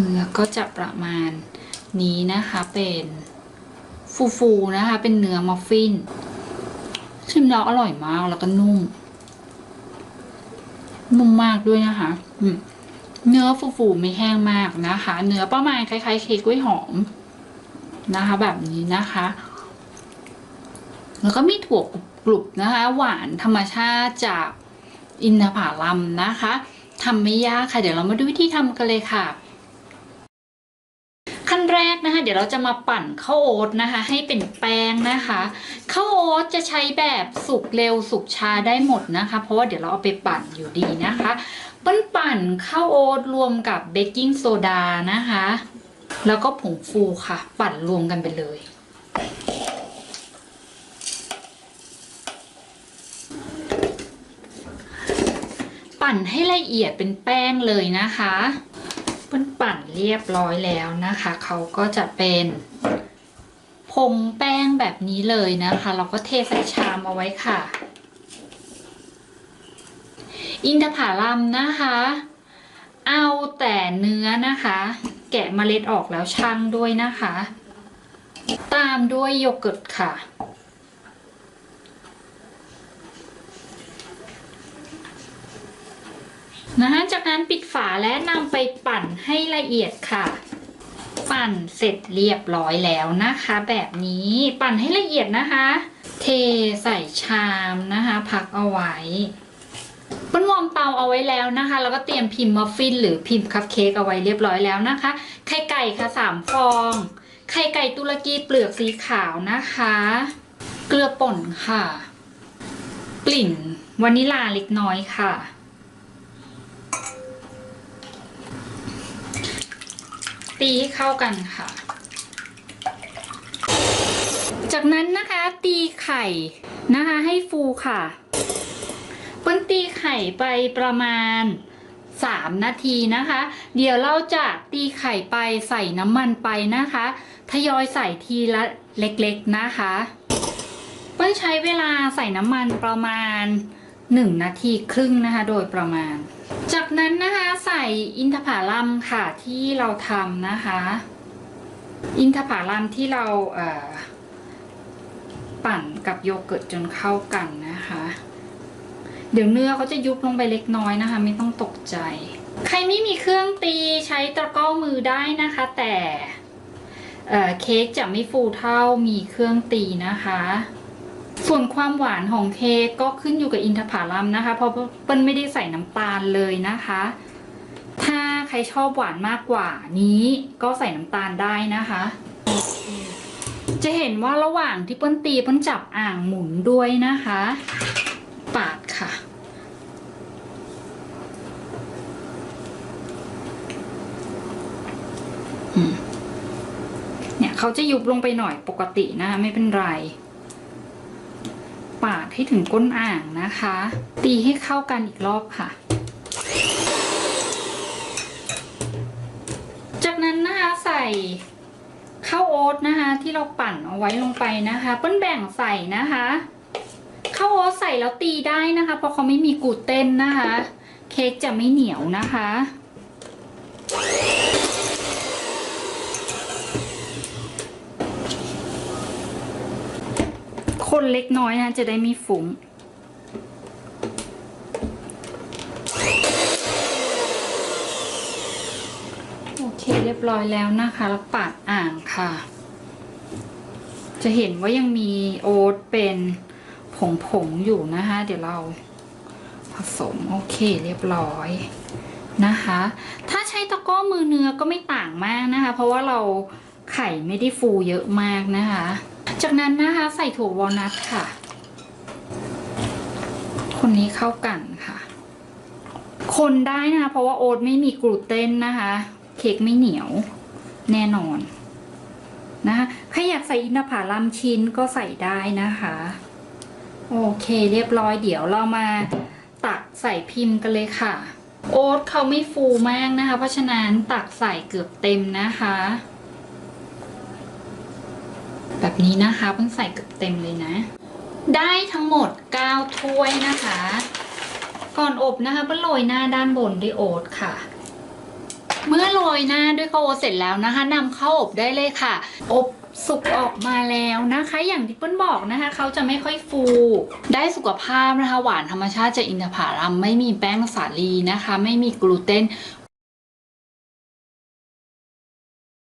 เนื้อก็จะประมาณนี้นะคะเป็นฟูๆนะคะ เป็นเนื้อมัฟฟิน ชิมแล้วอร่อยมากแล้วก็นุ่ม นุ่มมากด้วยนะคะเนื้อฟูๆไม่แห้งมากนะคะ เนื้อประมาณคล้ายๆเค้กกล้วยหอมนะคะ แบบนี้นะคะ แล้วก็มีถั่วกรุบนะคะ หวานธรรมชาติจากอินทผลัมนะคะทำไม่ยากค่ะ เดี๋ยวเรามาดูวิธีทำกันเลยค่ะ แรกนะคะ เดี๋ยวเราจะมาปั่นข้าวโอ๊ตนะคะ ให้เป็นแป้งนะคะข้าวโอ๊ตจะใช้แบบสุกเร็วสุกช้าได้หมดนะคะ เพราะว่าเดี๋ยวเราเอาไปปั่นอยู่ดีนะคะปั้นปั่นข้าวโอ๊ตรวมกับเบกกิ้งโซดานะคะ แล้วก็ผงฟูค่ะ ปั่นรวมกันไปเลยปั่นให้ละเอียดเป็นแป้งเลยนะคะ ปั้นปั่นเรียบร้อยแล้วนะคะ เขาก็จะเป็นผงแป้งแบบนี้เลยนะคะ เราก็เทใส่ชามเอาไว้ค่ะ อินทผลัมนะคะ เอาแต่เนื้อนะคะ แกะเมล็ดออกแล้วชั่งด้วยนะคะ ตามด้วยโยเกิร์ตค่ะ นะคะจากนั้นปิดฝาและนำไปปั่นให้ละเอียดค่ะ ปั่นเสร็จเรียบร้อยแล้วนะคะ แบบนี้ปั่นให้ละเอียดนะคะ เทใส่ชามนะคะ พักเอาไว้ปั้นวอมเตาเอาไว้แล้วนะคะ แล้วก็เตรียมพิมพ์มัฟฟิน หรือพิมพ์คัพเค้กเอาไว้เรียบร้อยแล้วนะคะ ไข่ไก่ค่ะสามฟอง ไข่ไก่ตุรกีเปลือกสีขาวนะคะ เกลือป่นค่ะ กลิ่นวานิลาเล็กน้อยค่ะ ตีให้เข้ากันค่ะ จากนั้นนะคะตีไข่นะคะให้ฟูค่ะเปิ้ลตีไข่ไปประมาณ 3 นาทีนะคะ เดี๋ยวเราจะตีไข่ไปใส่น้ำมันไปนะคะ ทยอยใส่ทีละเล็กๆนะคะ เปิ้ลใช้เวลาใส่น้ำมันประมาณ 1 นาทีครึ่งนะคะ โดยประมาณ จากนั้นนะคะใส่อินทผลัมค่ะที่เราทำนะคะ อินทผลัมที่เราเปั่นกับโยเกิร์ตจนเข้ากันนะคะ เดี๋ยวเนื้อเขาจะยุบลงไปเล็กน้อยนะคะ ไม่ต้องตกใจ ใครไม่มีเครื่องตีใช้ตะกร้อมือได้นะคะ แต่เเค้กจะไม่ฟูเท่ามีเครื่องตีนะคะ ส่วนความหวานของเค้กก็ขึ้นอยู่กับอินทผลัมนะคะ เพราะเปิ้ลไม่ได้ใส่น้ำตาลเลยนะคะ ถ้าใครชอบหวานมากกว่านี้ก็ใส่น้ำตาลได้นะคะ จะเห็นว่าระหว่างที่เปิ้ลตีเปิ้ลจับอ่างหมุนด้วยนะคะ ปาดค่ะเนี่ยเขาจะยุบลงไปหน่อยปกตินะคะไม่เป็นไร ปาดให้ถึงก้นอ่างนะคะ ตีให้เข้ากันอีกรอบค่ะ จากนั้นนะคะใส่ข้าวโอ๊ตนะคะ ที่เราปั่นเอาไว้ลงไปนะคะ เปิ้ลแบ่งใส่นะคะข้าวโอ๊ตใส่แล้วตีได้นะคะ เพราะเขาไม่มีกลูเตนนะคะ เค้กจะไม่เหนียวนะคะ คนเล็กน้อยนะจะได้ไม่ฟุ้งโอเคเรียบร้อยแล้วนะคะแล้วปาดอ่างค่ะ จะเห็นว่ายังมีโอ๊ตเป็นผงๆอยู่นะคะ เดี๋ยวเราผสมโอเคเรียบร้อยนะคะ ถ้าใช้ตะก้อมือเนื้อก็ไม่ต่างมากนะคะ เพราะว่าเราไข่ไม่ได้ฟูเยอะมากนะคะ จากนั้นนะคะใส่ถั่ววอลนัทค่ะ คนนี้เข้ากันค่ะ คนได้นะคะเพราะว่าโอ๊ตไม่มีกลูเตนนะคะ เค้กไม่เหนียวแน่นอนนะคะใครอยากใส่อินทผลัมชิ้นก็ใส่ได้นะคะ โอเคเรียบร้อยเดี๋ยวเรามาตักใส่พิมพ์กันเลยค่ะ โอ๊ตเขาไม่ฟูมากนะคะ เพราะฉะนั้นตักใส่เกือบเต็มนะคะ แบบนี้นะคะเพิ่งใส่เกือบเต็มเลยนะ ได้ทั้งหมด 9 ถ้วยนะคะ ก่อนอบนะคะเพิ่โรยหน้าด้านบนด้วยโอ๊ตค่ะเมื่อโรยหน้าด้วยข้าวโอ๊ตเสร็จแล้วนะคะนำเข้าอบได้เลยค่ะ อบสุกออกมาแล้วนะคะ อย่างที่เปิ้ลบอกนะคะ เขาจะไม่ค่อยฟู ได้สุขภาพนะคะ หวานธรรมชาติจากอินทผลัมไม่มีแป้งสาลีนะคะ ไม่มีกลูเตน